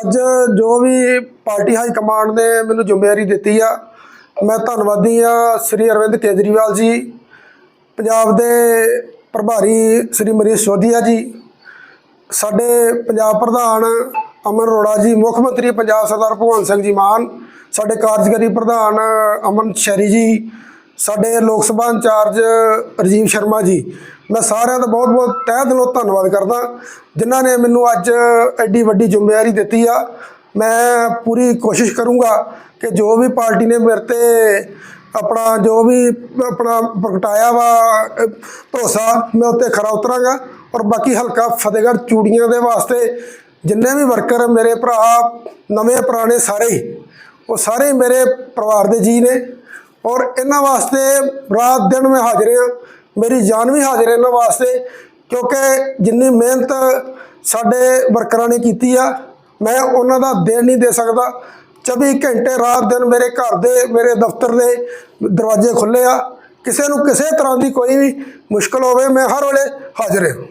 ਅੱਜ ਜੋ ਵੀ party high command ਨੇ ਮੈਨੂੰ ਜ਼ਿੰਮੇਵਾਰੀ ਦਿੱਤੀ ਆ, ਮੈਂ ਧੰਨਵਾਦੀ ਆ ਸ੍ਰੀ ਅਰਵਿੰਦ ਕੇਜਰੀਵਾਲ ਜੀ, ਪੰਜਾਬ ਦੇ ਪ੍ਰਭਾਰੀ ਸ੍ਰੀ ਮਰੀਸ਼ ਸੋਧੀਆ ਜੀ, ਸਾਡੇ ਪੰਜਾਬ ਪ੍ਰਧਾਨ ਅਮਨ ਅਰੋੜਾ ਜੀ, ਮੁੱਖ ਮੰਤਰੀ ਪੰਜਾਬ ਸਰਦਾਰ ਭਗਵੰਤ ਸਿੰਘ ਜੀ ਮਾਨ, ਸਾਡੇ ਕਾਰਜਕਾਰੀ ਪ੍ਰਧਾਨ ਅਮਨ ਸ਼ੈਰੀ ਜੀ, ਸਾਡੇ ਲੋਕ ਸਭਾ ਇੰਚਾਰਜ ਰਾਜੀਵ ਸ਼ਰਮਾ ਜੀ ਮੈਂ ਸਾਰਿਆਂ ਦਾ ਬਹੁਤ ਬਹੁਤ ਤਹਿ ਦਿਲੋਂ ਧੰਨਵਾਦ ਕਰਦਾ। ਜਿਨ੍ਹਾਂ ਨੇ ਮੈਨੂੰ ਅੱਜ ਐਡੀ ਵੱਡੀ ਜ਼ਿੰਮੇਵਾਰੀ ਦਿੱਤੀ ਆ। ਮੈਂ ਪੂਰੀ ਕੋਸ਼ਿਸ਼ ਕਰੂੰਗਾ ਕਿ ਜੋ ਵੀ ਪਾਰਟੀ ਨੇ ਮੇਰੇ ਤੇ ਆਪਣਾ ਜੋ ਵੀ ਆਪਣਾ ਪ੍ਰਗਟਾਇਆ ਵਾ ਭਰੋਸਾ, ਮੈਂ ਉੱਤੇ ਖਰਾ ਉਤਰਾਂਗਾ। ਔਰ ਬਾਕੀ ਹਲਕਾ ਫਤਿਹਗੜ੍ਹ ਚੂੜੀਆਂ ਦੇ ਵਾਸਤੇ ਜਿੰਨੇ ਵੀ ਵਰਕਰ ਮੇਰੇ ਭਰਾ, ਨਵੇਂ ਪੁਰਾਣੇ ਸਾਰੇ, ਉਹ ਸਾਰੇ ਮੇਰੇ ਪਰਿਵਾਰ ਦੇ ਜੀ ਨੇ। ਔਰ ਇਹਨਾਂ ਵਾਸਤੇ ਰਾਤ ਦਿਨ ਮੈਂ ਹਾਜ਼ਰ ਹਾਂ। ਮੇਰੀ ਜਾਨ ਵੀ ਹਾਜ਼ਰ ਹੈ ਇਹਨਾਂ ਵਾਸਤੇ, ਕਿਉਂਕਿ ਜਿੰਨੀ ਮਿਹਨਤ ਸਾਡੇ ਵਰਕਰਾਂ ਨੇ ਕੀਤੀ ਆ, ਮੈਂ ਉਹਨਾਂ ਦਾ ਦੇਣ ਨਹੀਂ ਦੇ ਸਕਦਾ। 24 ਘੰਟੇ ਰਾਤ ਦਿਨ ਮੇਰੇ ਘਰ ਦੇ, ਮੇਰੇ ਦਫ਼ਤਰ ਦੇ ਦਰਵਾਜ਼ੇ ਖੁੱਲੇ ਆ। ਕਿਸੇ ਨੂੰ ਕਿਸੇ ਤਰ੍ਹਾਂ ਦੀ ਕੋਈ ਵੀ ਮੁਸ਼ਕਲ ਹੋਵੇ, ਮੈਂ ਹਰ ਵੇਲੇ ਹਾਜ਼ਰ ਹਾਂ।